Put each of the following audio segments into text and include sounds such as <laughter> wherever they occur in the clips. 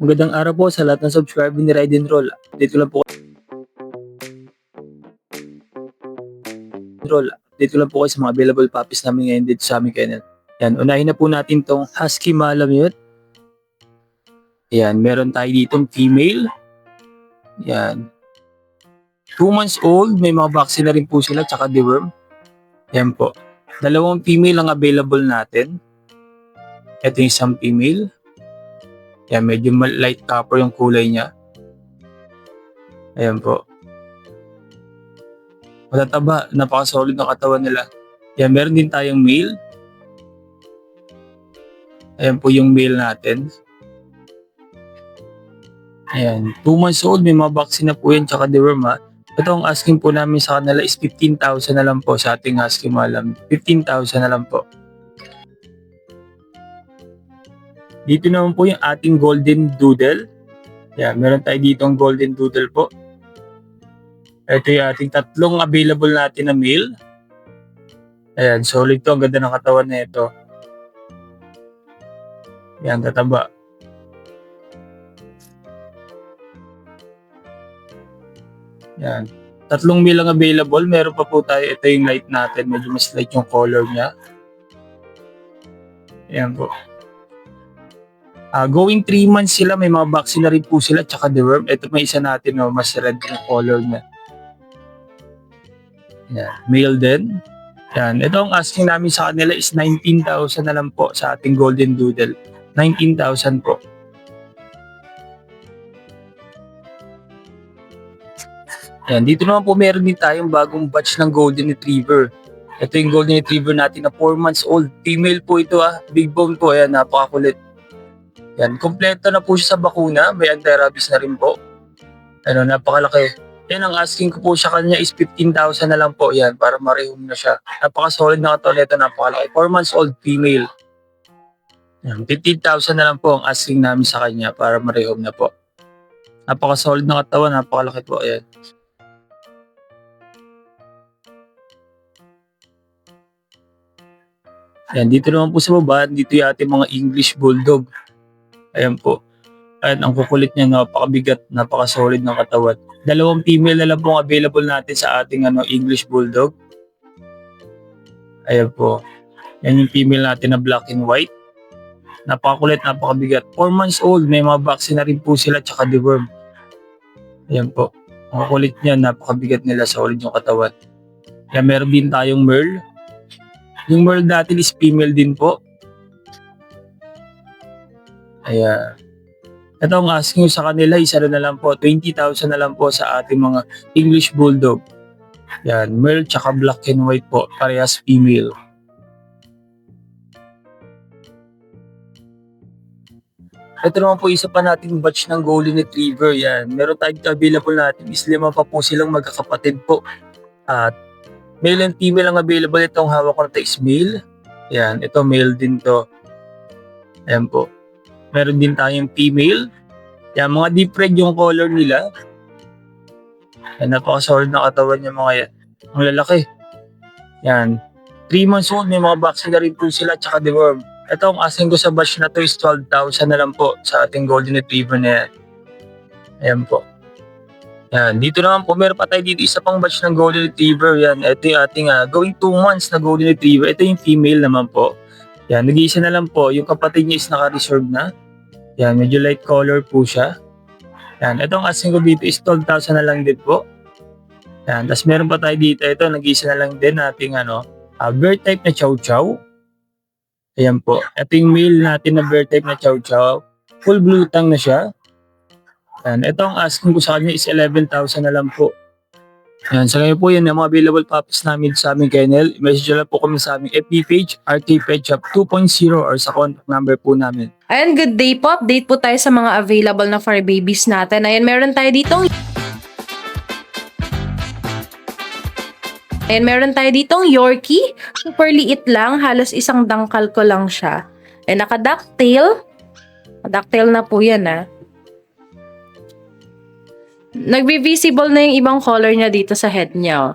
Magandang araw po sa lahat ng subscriber ni Ride and Roll. Ko lang po Roll. Ko lang po kayo sa mga available puppies namin ngayon dito sa aming kennel. Yan, unahin na po natin tong Husky Malamute. Yan, meron tayo ditong female. Yan. 2 months old, may mga vaccine na rin po sila, tsaka deworm. Yan po. Dalawang female ang available natin. Ito yung isang female. Yan, medyo light copper yung kulay niya. Ayan po. Matataba, napaka-solid ng katawan nila. Yan, meron din tayong male. Ayan po yung male natin. Ayan, 2 months old, may mga vaccine na po yan, tsaka deworm ha. Ito ang asking po namin sa kanila is 15,000 na lang po sa ating husky malam. 15,000 na lang po. Dito naman po yung ating golden doodle. Yan, meron tayo dito ang golden doodle po. Ito yung ating tatlong available natin na meal. Ayan, solid to. Ang ganda ng katawan na ito. Yan, tataba. Yan. Tatlong meal ang available. Meron pa po tayo. Ito yung light natin. Medyo mas light yung color niya. Ayan po. Ah, going 3 months sila, may mga vaccine rin po sila, tsaka deworm. Ito may isa natin, no, mas red yung color niya. Yan. Male din. Yan. Ito ang asking namin sa kanila is 19,000 na lang po sa ating golden doodle. 19,000 po. Yan. Dito naman po meron din tayong bagong batch ng golden retriever. Ito yung golden retriever natin na 4 months old. Female po ito ah. Big bone po. Ayan, napakakulit. Yan, kompleto na po siya sa bakuna. May anti-rabies na rin po. Ano, napakalaki. Yan, ang asking ko po sa kanya is 15,000 na lang po. Yan, para marehom na siya. Napaka-solid na katawan nito, napakalaki. 4 months old female. Yan, 15,000 na lang po ang asking namin sa kanya para marehom na po. Napaka-solid na katawan, napakalaki po. Ayan. Yan, dito naman po sa baba, dito yung ating mga English Bulldog. Ayan po. Ayan, ang kukulit niya, napakabigat, napaka-solid ng katawan. Dalawang female na lang po ang available natin sa ating ano, English Bulldog. Ayan po. Yan yung female natin na black and white. Napakakulit, napakabigat. 4 months old, may mga vaccine na rin po sila, tsaka deworm. Ayan po. Ang kukulit niya, napakabigat nila, solid yung katawan. Yan, meron din tayong Merle. Yung Merle natin is female din po. Ayan. Ito ang asking sa kanila, isa na lang po, 20,000 na lang po sa ating mga English Bulldog. Yan, Merle tsaka black and white po, parehas female. Ito naman po isa pa nating batch ng Golden Retriever. Yan, meron tayong available natin is lima pa po silang magkakapatid po. At male and female ang available. Itong hawak ko na ito is male. Yan, ito male din to. Ayan po. Meron din tayong female. Yan, mga deep red yung color nila. Yan, napaka-solid na katawan yung mga yan. Ang lalaki. Yan. 3 months old, may mga vaccine na rin po sila, tsaka deworm. Ito ang asking ko sa batch na to is 12,000 na lang po sa ating golden retriever na yan. Ayan po. Yan, dito naman po, meron pa tayo dito isa pang batch ng golden retriever. Yan, ito yung ating ah, going 2 months na golden retriever. Ito yung female naman po. Yan, nag-iisa na lang po. Yung kapatid niya is naka-reserve na. Yan, medyo light color po siya. Yan, ito ang asking ko dito is 12,000 na lang din po. Yan, tapos meron pa tayo dito. Ito, nag-iisa na lang din nating ano, uh, bear type na chow chow. Ayan po. Ito yung male natin na bear type na chow chow. Full blue tang na siya. Yan, ito ang asking ko sa kanya is 11,000 na lang po. Yan, sa ngayon po yan ang mga available puppies namin sa aming kennel. Message lang po kami sa aming FB page, RK Pet Shop 2.0 or sa contact number po namin. Ayan, good day po. Update po tayo sa mga available na fur babies natin. Ayan, meron tayo ditong Ayan, meron tayo ditong Yorkie. Super liit lang. Halos isang dangkal ko lang siya. Ayan, naka-ducktail. Ducktail na po yan, ah. Nagbe-visible na yung ibang color niya dito sa head niya, oh.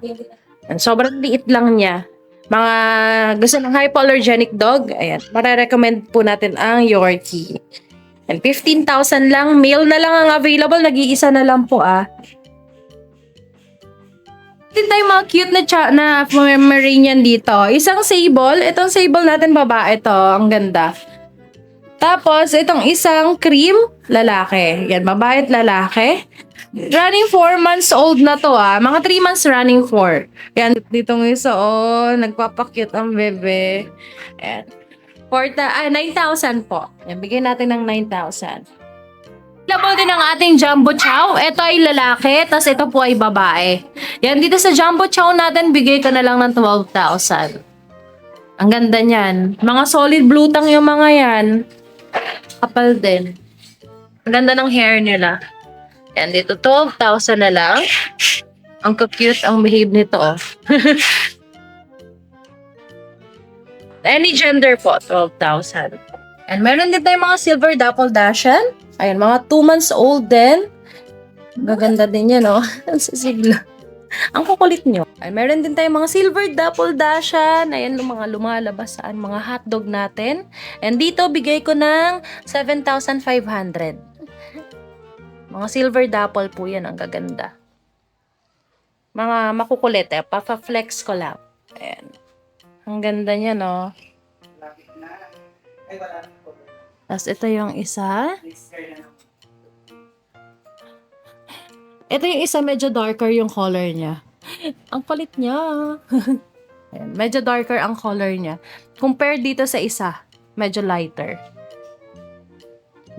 Ayan, sobrang liit lang niya. Mga gusto ng hypoallergenic dog, ayan, mare-recommend po natin ang Yorkie. And 15,000 lang. Male na lang ang available. Nag-iisa na lang po ah. Din tayo mga cute na, cha- na Pomeranian dito. Isang sable. Itong sable natin babae to. Ang ganda. Tapos, itong isang cream, lalaki. Yan, babae at lalaki. Running 4 months old na to ah. Mga 3 months running 4. Yan, ditong isa oh. Nagpapakyut ang bebe. Yan. 4, ah, 9,000 po. Yan, bigyan natin ng 9,000. Available din ang ating Jumbo Chow. Ito ay lalaki, tas ito po ay babae. Yan, dito sa Jumbo Chow natin, bigay ko na lang ng 12,000. Ang ganda niyan. Mga solid blue tang yung mga yan. Kapal din. Ang ganda ng hair nila. Yan, dito 12,000 na lang. Ang cute ang behave nito. Oh. <laughs> Any gender po, 12,000. <laughs> And meron din tayong mga silver dapple dashan. Ayan, mga 2 months old din. Gaganda din yan, oh. Ang sisigla. Ang kukulit nyo. Ay, meron din tayong mga silver dapple dashan. Ayan, mga lumalabas saan, mga hotdog natin. And dito, bigay ko ng 7,500. Mga silver dapple po yan, ang gaganda. Mga makukulit, eh. Papa-flex ko lang. Ayan. Ang ganda niya, no? Tapos ito yung isa. Ito yung isa, medyo darker yung color niya. <laughs> Ang palit niya. <laughs> Ayan, medyo darker ang color niya. Compared dito sa isa, medyo lighter.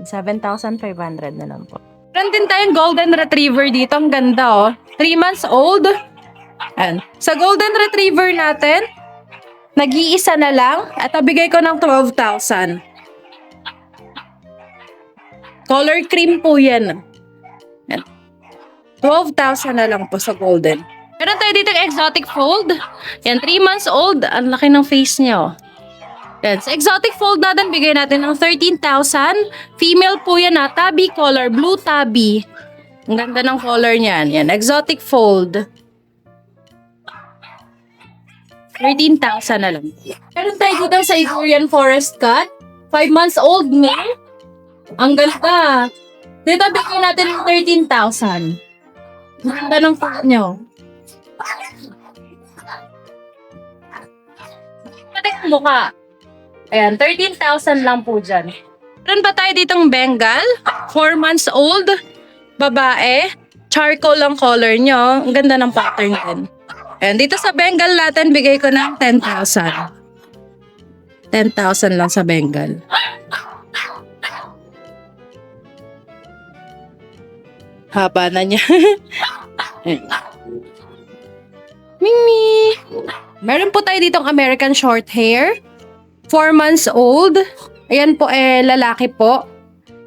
7,500 na lang po. Meron din tayong golden retriever dito. Ang ganda, oh. 3 months old. Ayan. Sa golden retriever natin, nag-iisa na lang at nabigay ko ng 12,000. Color cream po yan. Yan. 12,000 na lang po sa golden. Meron tayo dito exotic fold. Yan, 3 months old. Ang laki ng face niya, oh. Sa exotic fold natin, bigay natin ng 13,000. Female po yan na, tabby color, blue tabby. Ang ganda ng color niyan. Yan, exotic fold. 13,000 na lang. Meron tayo dito sa Igorian Forest Cut. 5 months old, male. Ang ganda. Dito bigyan natin ng 13,000. Ang ganda ng foot nyo. Pati ang mukha. Ayan, 13,000 lang po dyan. Meron pa tayo ditong Bengal. 4 months old. Babae. Charcoal ang color nyo. Ang ganda ng pattern din. Ayan, dito sa Bengal natin, bigay ko ng 10,000. 10,000 lang sa Bengal. Haba na niya. <laughs> Mimi! Meron po tayo ditong American short hair. 4 months old. Ayan po, eh, lalaki po.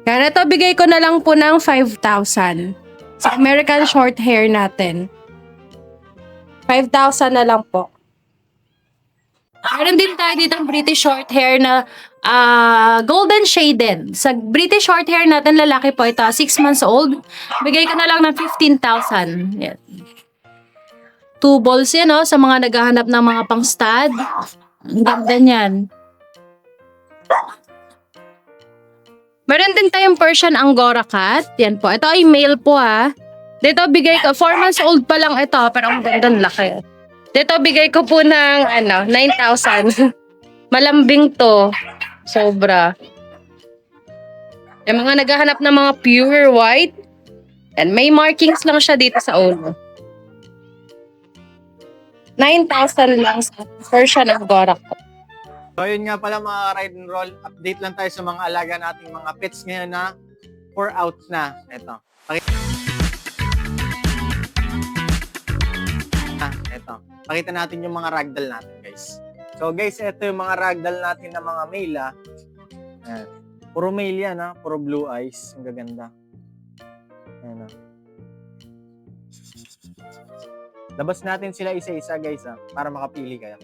Kaya ito, bigay ko na lang po ng 5,000. Sa American short hair natin. 5,000 na lang po. Meron din tayo dito British short hair na ah, golden shaded. Sa British short hair natin, lalaki po ito, 6 months old. Bigay ko na lang ng 15,000. Yan. Two balls yan, oh, sa mga naghahanap ng mga pang stud. Ang ganda niyan. Meron din tayong Persian Angora cat. Yan po. Ito ay male po ha. Dito bigay ko, 4 months old pa lang ito, pero ang ganda ng laki. Dito bigay ko po ng ano, 9,000. <laughs> Malambing to. Sobra. Yung mga naghahanap ng mga pure white. And may markings lang siya dito sa ulo. 9,000 lang sa Persian Angora cat. So yun nga pala mga ride and roll, update lang tayo sa mga alaga nating mga pets ngayon na 4 out na. Ito. Pakita, ah, ito. Pakita natin yung mga ragdoll natin guys. So guys, ito yung mga ragdoll natin na mga male ah. Ayan. Puro male yan ah. Puro blue eyes. Ang gaganda. Ayan ah. Labas natin sila isa-isa guys ah. Para makapili kayo.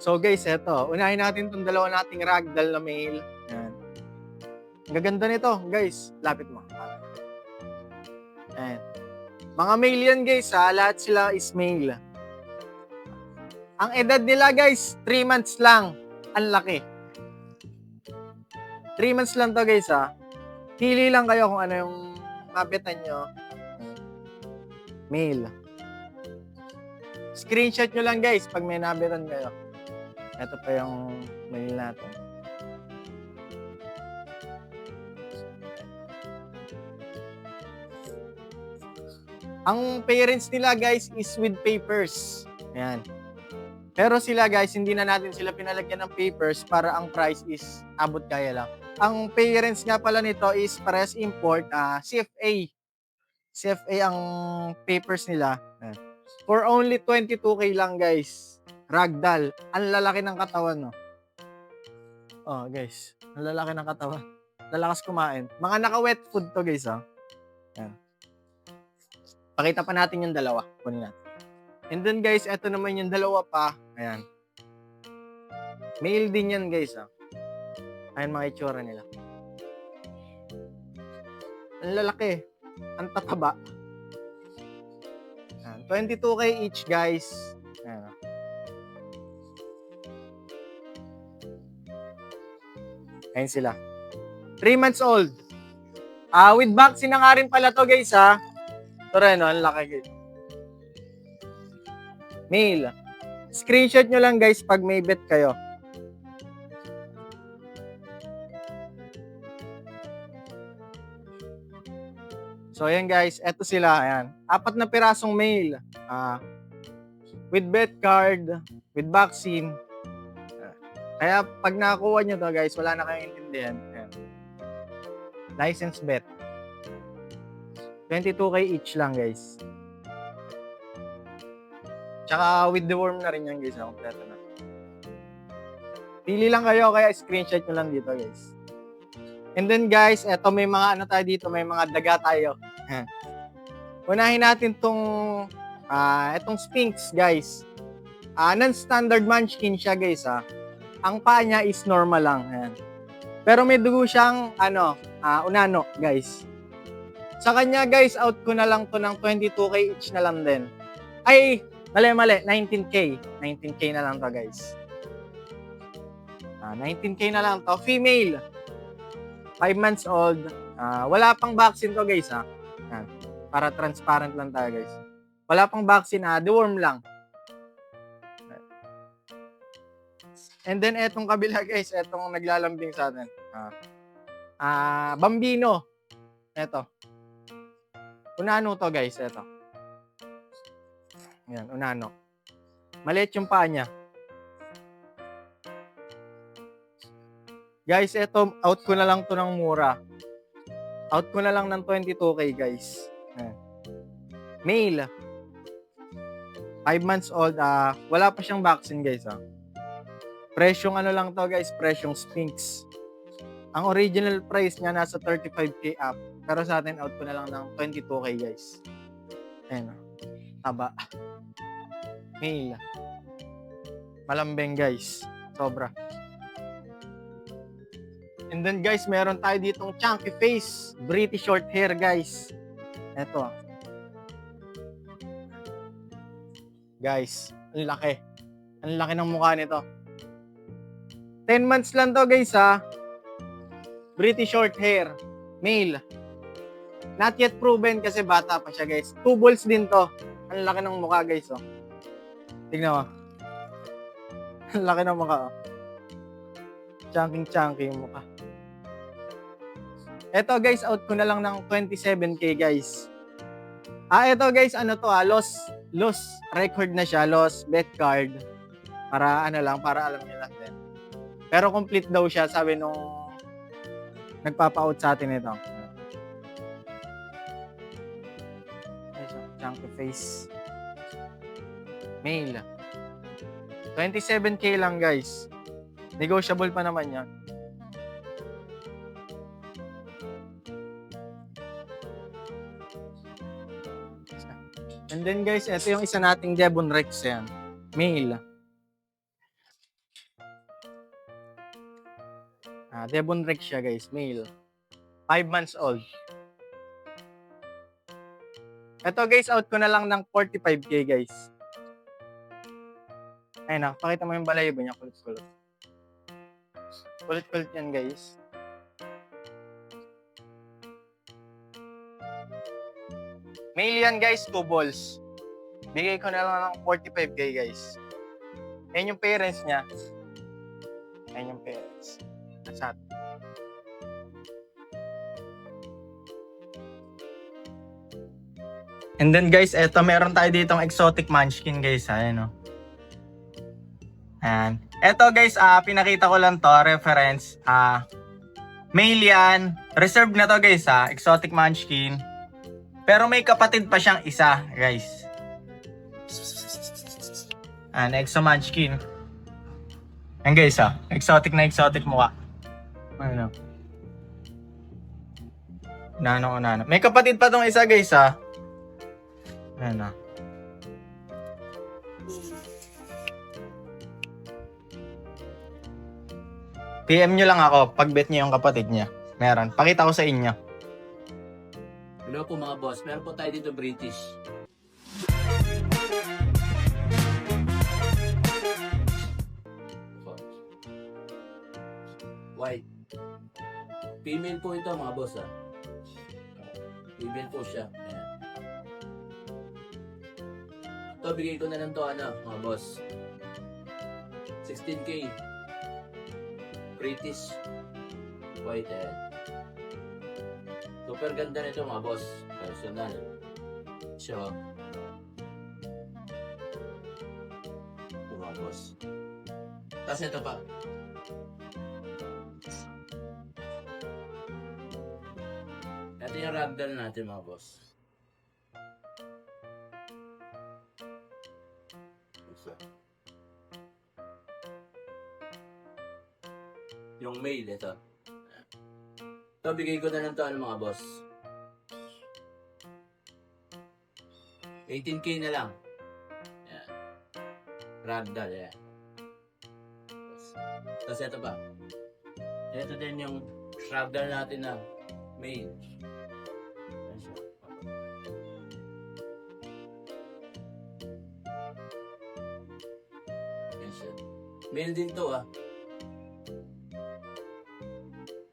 So guys, eto. Unahin natin itong dalawa nating ragdoll na male. Ayan. Ang gaganda nito, guys. Lapit mo. Ayan. Mga male yan, guys, ha. Lahat sila is male. Ang edad nila, guys, 3 months lang. Ang laki. 3 months lang to, guys, ha. Pili lang kayo kung ano yung mabitan nyo. Mail. Screenshot nyo lang guys pag may nabitan kayo. Ito pa yung mail natin. Ang parents nila guys is with papers. Ayan. Pero sila guys, hindi na natin sila pinalagyan ng papers para ang price is abot kaya lang. Ang parents nga pala nito is pares import, ah CFA. CFA ang papers nila. For only 22k lang guys. Ragdoll. Ang lalaki ng katawan, no? Oh, guys. Ang lalaki ng katawan. Lalakas kumain. Mga naka-wet food to, guys, ha? Ayan. Pakita pa natin yung dalawa. Kunin natin. And then, guys, eto naman yung dalawa pa. Ayan. Male din yan, guys, ha? Ayan mga itsura nila. Ang lalaki. Ang tataba. Ayan. 22k each, guys. Ayan sila. 3 months old. Ah, with vaccine na nga rin pala to, guys, ha? Ito rin, oh, ang laki, guys. Mail. Screenshot nyo lang, guys, pag may bet kayo. So, ayan, guys. Eto sila, ayan. Apat na pirasong mail. Ah, with bet card, with vaccine. Kaya, pag nakakuha nyo to, guys, wala na kayong intindihan. Ayan. License bet. 22k each lang, guys. Tsaka with the worm na rin yan, guys. Kompleto na. Pili lang kayo, kaya screenshot nyo lang dito, guys. And then, guys, eto may mga ano tayo dito, may mga daga tayo. Unahin natin tong ah etong Sphinx, guys. Ah, non-standard munchkin siya, guys, ah. Ang paa niya is normal lang. Ayan. Pero may dugo siyang, ano, ah, unano, guys. Sa kanya, guys, out ko na lang to ng 22k each na lang din. Ay, mali, mali, 19k. 19k na lang to, guys. Ah, 19k na lang to. Female. 5 months old. Ah, wala pang vaccine to, guys, ha. Yan. Para transparent lang tayo, guys. Wala pang vaccine, ah, deworm lang. And then, etong kabila, guys, etong naglalambing sa atin. Ah, ah Bambino. Eto. Unano to, guys, eto. Yan, unano. Maliit yung paa niya. Guys, eto, out ko na lang to ng mura. Out ko na lang ng 22k, guys. Ayan. Male. 5 months old. ah wala pa siyang vaccine, guys. Ah. Presyong ano lang to, guys. Presyong Sphinx. Ang original price niya nasa 35k up. Pero sa atin, out ko na lang ng 22k, guys. Ayan. ah. Taba. Male. Malambeng, guys. Sobra. And then guys, meron tayo ditong chunky face. British short hair guys. Eto. Guys, ang laki. Ang laki ng mukha nito. 10 months lang to guys ha. British short hair. Male. Not yet proven kasi bata pa siya guys. Two balls din to. Ang laki ng mukha guys oh. Tignan mo. <laughs> Ang laki ng mukha oh. Chunky-chunky yung mukha. Eto guys, out ko na lang ng 27k guys. Ah, eto guys, ano to ah, loss, loss record na siya, loss bet card. Para ano lang, para alam niyo lang din. Pero complete daw siya, sabi nung nagpapa-out sa atin ito. Chunky face. Mail. 27k lang guys. Negotiable pa naman yan. And then guys, ito yung isa nating Devon Rex yan. Male. Uh, Devon Rex siya guys, male. 5 months old. Ito guys, out ko na lang ng 45k guys. Ayun na, pakita mo yung balayibo niya, kulit-kulit. Kulit-kulit yan guys. Male yan guys, 2 balls. Bigay ko na lang ng 45k guys. Ayan yung parents niya. Ayan yung parents. Nasa And then guys, eto meron tayo ditong exotic munchkin guys, ayan o. Ayan. Eto guys, ah pinakita ko lang to, reference. Ah male yan. Reserved na to guys ha, exotic munchkin. Pero may kapatid pa siyang isa, guys. Ah, exo munchkin. Ayan guys ha, exotic na exotic mukha. Ano? Nano ko nano. May kapatid pa tong isa guys ha. Ano? PM nyo lang ako pag bet niyo yung kapatid niya. Meron. Pakita ko sa inyo. Hello po mga boss, meron po tayo dito British. White. Female po ito mga boss ah. Female po siya. Ayan. Ito, bigay ko na lang to ano, mga boss. 16k. British. White ayan. Super ganda nito mga boss. Personal. So, ito mga boss. Tapos ito pa. Yung ragdoll natin mga boss. Isa. Yung male, ito. Ito, bigay ko na lang to ano mga boss. 18k na lang. Yan. Ragdoll, yan. Tapos ito pa. Ito din yung ragdoll natin na male. Male din to ah.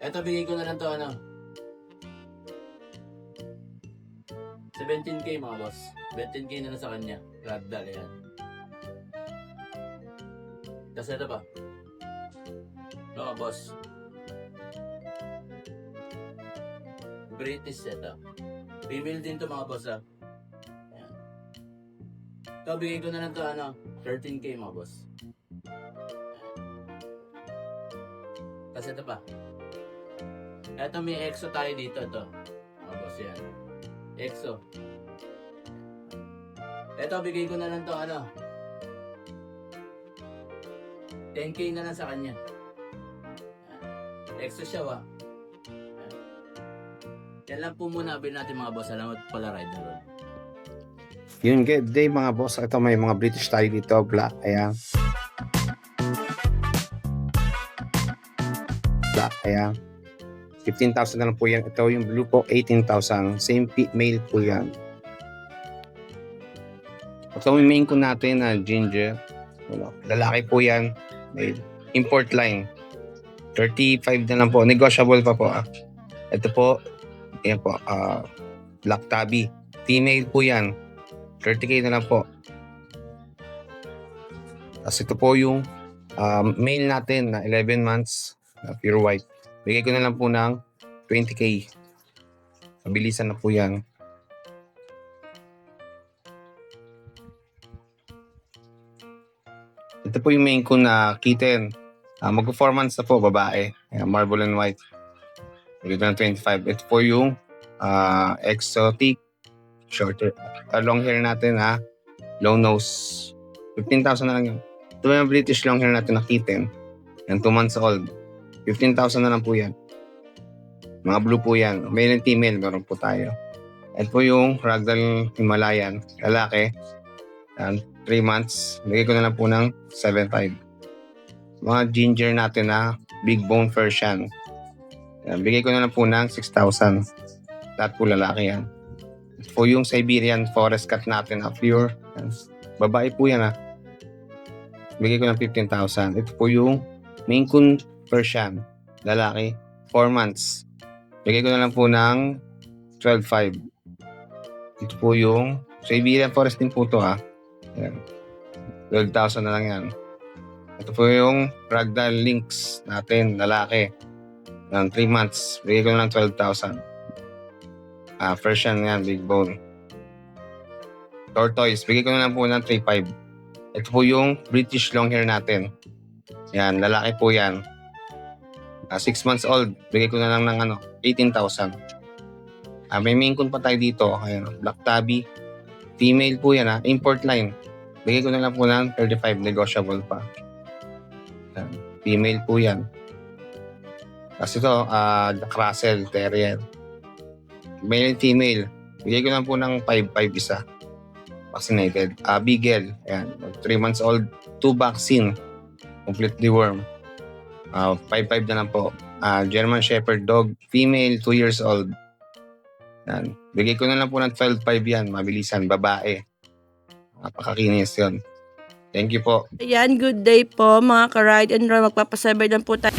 Ito, bigay ko na lang to ano. 17k mga boss. 17k na lang sa kanya. Ragdoll yan. Tapos ito pa. Mga boss. British ito. Female din to mga boss ah. Ayan. Ito, bigay ko na lang to ano. 13k mga boss. Tapos ito pa. Ito may EXO tayo dito ito. Mga boss yan. EXO. Ito, bigay ko na lang to ano. 10k na lang sa kanya. EXO siya wa. Yan lang po muna abin natin mga boss. Salamat pala rider roll. Yun, good day mga boss. Ito may mga British tayo dito, black. Ayan. Black, ayan. 15,000 na lang po yan. Ito yung blue po, 18,000. Same male po yan. Ito yung main ko natin na ginger. Ano, lalaki po yan. May import line. 35 na lang po. Negotiable pa po. Ah. Ito po, yan po, ah, black tabby. Female po yan. 30k na lang po. Tapos ito po yung um, male natin na 11 months na pure white. Bigay ko na lang po ng 20k. Mabilisan na po yan. Ito po yung main ko na kitten. Uh, Mag-performance na po, babae. Ayan, marble and white. Bigay ko ng 25. Ito po yung ah, exotic shorter. Uh, long hair natin ha. Long nose. 15,000 na lang yun. Ito yung British long hair natin na kitten. Yan, 2 months old. 15,000 na lang po yan. Mga blue po yan. Male and female, meron po tayo. Ito po yung Ragdoll Himalayan. Lalaki. Yan, 3 months. Bigay ko na lang po ng 7,500. Mga ginger natin na big bone Persian. Yan, bigay ko na lang po ng 6,000. Lahat po lalaki yan. Ito po yung Siberian Forest Cat natin na pure. Yan. Babae po yan ha. Bigay ko ng 15,000. Ito po yung Maine Coon Persian. Lalaki. 4 months. Bigay ko na lang po ng 12,500. Ito po yung Siberian Forest din po to ha. Ayan. 12,000 na lang yan. Ito po yung Ragdoll Lynx natin, lalaki. Ng 3 months, bigay ko na lang 12,000. Ah, Persian yan, big bone. Tortoise, bigay ko na lang po ng 3,500. Ito po yung British Longhair natin. Yan, lalaki po yan. 6 months old, bigay ko na lang ng ano, 18,000. Ah, may main pa tayo dito. Ayan, Black Tabby. Female po yan ha, import line. Bigay ko na lang po ng 35, negotiable pa. Ayan, female po yan. Tapos ito, ah, Jack Terrier. Male and female. Bigay ko lang po ng 5-5 isa. Vaccinated. Ah, Beagle. Ayan, 3 months old. 2 vaccine. Completely worm. Ah, 5-5 na lang po. Ah, German Shepherd Dog. Female, 2 years old. Yan. Bigay ko na lang po ng 12.5 yan. Mabilisan. Babae. Napakakinis yun. Thank you po. Ayan, good day po mga ka-ride and roll. Magpapasabay lang po tayo.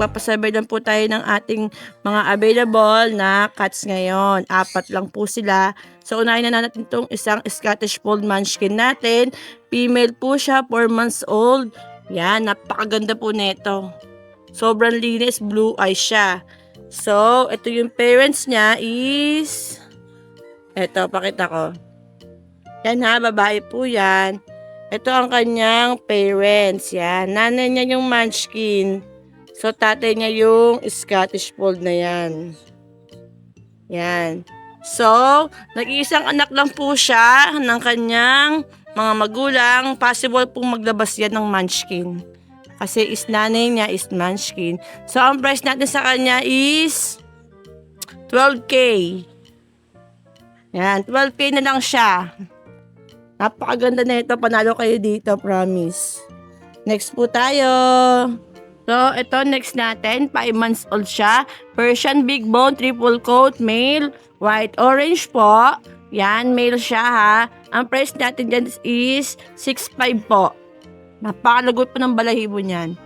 Magpapasabay lang po tayo ng ating mga available na cats ngayon. Apat lang po sila. So, unahin na natin itong isang Scottish Fold Munchkin natin. Female po siya, 4 months old. Yan, napakaganda po nito. Sobrang linis, blue eyes siya. So, ito yung parents niya is... Ito, pakita ko. Yan ha, babae po yan. Ito ang kanyang parents. Yan. Nanay niya yung munchkin. So, tatay niya yung Scottish Fold na yan. Yan. So, nag-iisang anak lang po siya ng kanyang mga magulang. Possible pong maglabas yan ng munchkin. Kasi is nanay niya is munchkin. So, ang price natin sa kanya is 12K. Yan, 12K na lang siya. Napakaganda na ito. Panalo kayo dito, promise. Next po tayo. So, ito next natin. 5 months old siya. Persian Big Bone, triple coat, male, white orange po. Yan, male siya ha. Ang price natin dyan is 6.5 po. Napakalagot po ng balahibo niyan.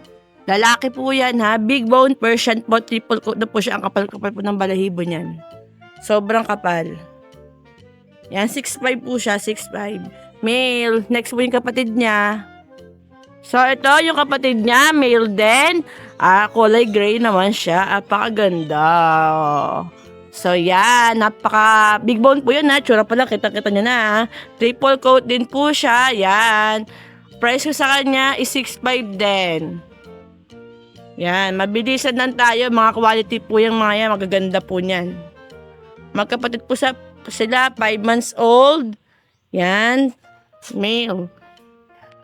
Lalaki po yan ha. Big bone Persian po. Triple coat na po siya. Ang kapal-kapal po ng balahibo niyan. Sobrang kapal. Yan, 6'5 po siya, 6'5. Male. Next po yung kapatid niya. So, ito yung kapatid niya, male din. Ah, kulay gray naman siya. Napakaganda. So, yan. Napaka big bone po yun ha. Tsura pala, kita-kita niya na ha. Triple coat din po siya. Yan. Price ko sa kanya is 6'5 din. Yan. Mabilisan lang tayo. Mga quality po yung mga yan. Magaganda po niyan. Magkapatid po sa sila, 5 months old. Yan. Male.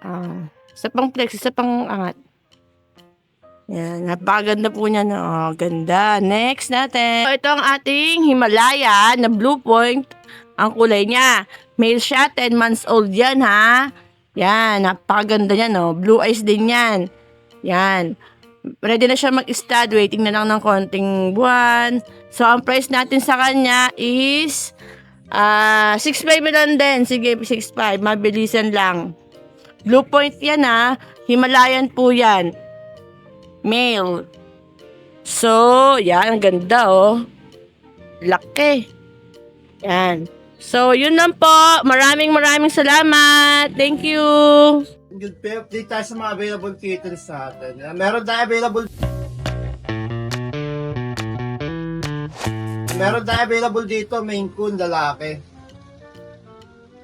Ah, isa pang flex, isa pang angat. Yan, napakaganda po niya. No? Oh, ganda. Next natin. So, ito ang ating Himalaya na blue point. Ang kulay niya. Male siya, 10 months old yan ha. Yan, napakaganda niya no. Blue eyes din yan. Yan. Ready na siya mag-stud. Waiting na lang ng konting buwan. So, ang price natin sa kanya is ah 6.5 na lang din. Sige, 6.5. Mabilisan lang. Blue point yan ha. Himalayan po yan. Male. So, yan. Ang ganda oh. Laki. Yan. So, yun lang po. Maraming maraming salamat. Thank you. Good pay update tayo sa mga available kittens natin. Yan, Meron tayo available Meron tayo available dito, main coon, lalaki.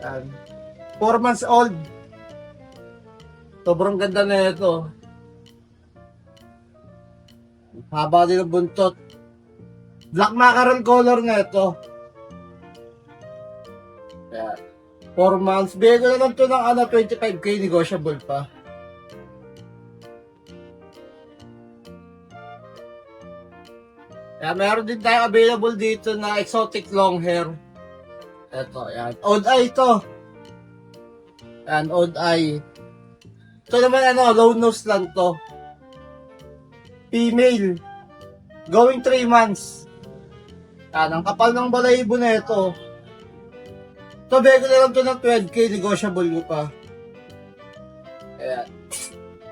Yan. 4 months old. Sobrang ganda na ito. Haba din ang buntot. Black macaron color na ito. Yan. 4 months. Bigay na lang ito ng ano, 25k negotiable pa. Kaya meron din tayo available dito na exotic long hair. Ito, yan. Odd eye ito. Yan, odd eye. Ito naman ano, low nose lang to. Female. Going 3 months. Yan, ang kapal ng balahibo na ito. Ito, bego na lang to ng 12k, negotiable mo pa. Ayan.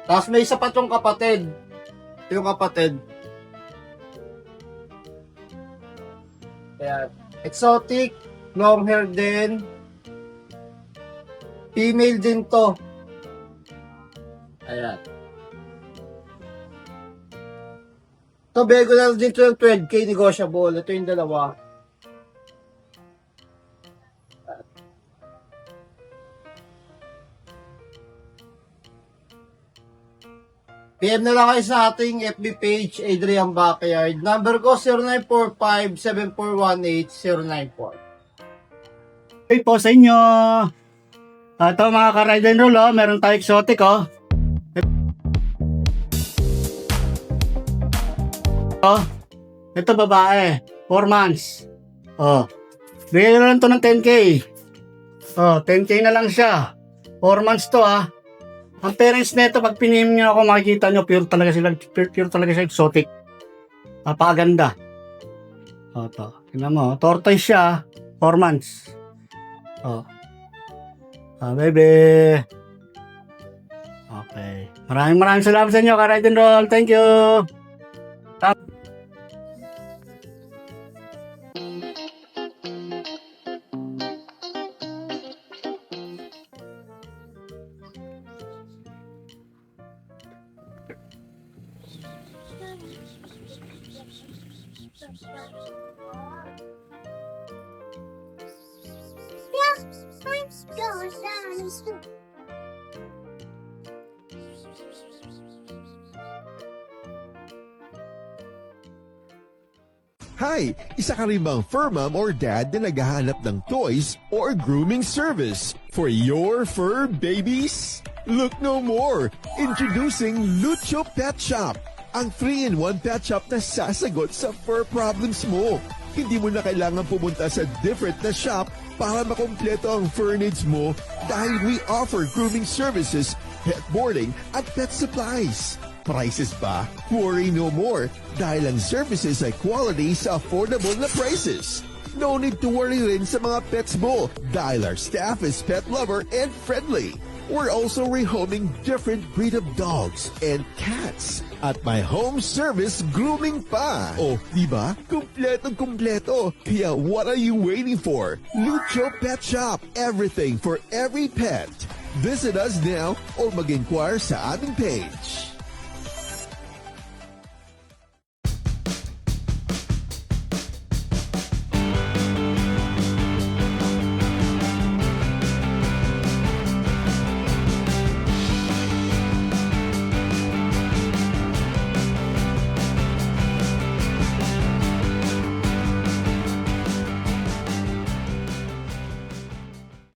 Tapos may isa pa tong kapatid. Yung kapatid. Ayan. Exotic, long hair din. Female din to. Ayan. To regular din to ng 12k negotiable. Ito yung dalawa. PM na lang kayo sa ating FB page, Adrian Backyard. Number ko, 0945-7418-094. Hey po sa inyo. Ito mga ka-ride and roll, oh. meron tayo exotic. Oh. Oh. Ito babae, 4 months. Oh. Bigay na lang to ng 10k. Oh, 10k na lang siya. 4 months to ah. Ang parents nito pag pinihim niyo ako makikita niyo pure talaga sila pure, pure talaga siya exotic. Napakaganda. Oh, to. Tingnan mo, oh. tortoise siya, 4 months. Oh. Ah, baby. Okay. Maraming maraming salamat sa inyo, ka-ride and roll. Thank you. Hi! Isa ka rin bang fur mom or dad na naghahanap ng toys or grooming service for your fur babies? Look no more! Introducing Lucho Pet Shop, ang 3-in-1 pet shop na sasagot sa fur problems mo. Hindi mo na kailangan pumunta sa different na shop para makompleto ang fur needs mo dahil we offer grooming services, pet boarding, at pet supplies. Prices ba? Worry no more dahil ang services ay quality sa affordable na prices. No need to worry rin sa mga pets mo dahil our staff is pet lover and friendly. We're also rehoming different breed of dogs and cats at my home service grooming pa. Oh, di ba? Kumpletong kumpleto. Kaya what are you waiting for? Lucho Pet Shop. Everything for every pet. Visit us now or mag-inquire sa aming page.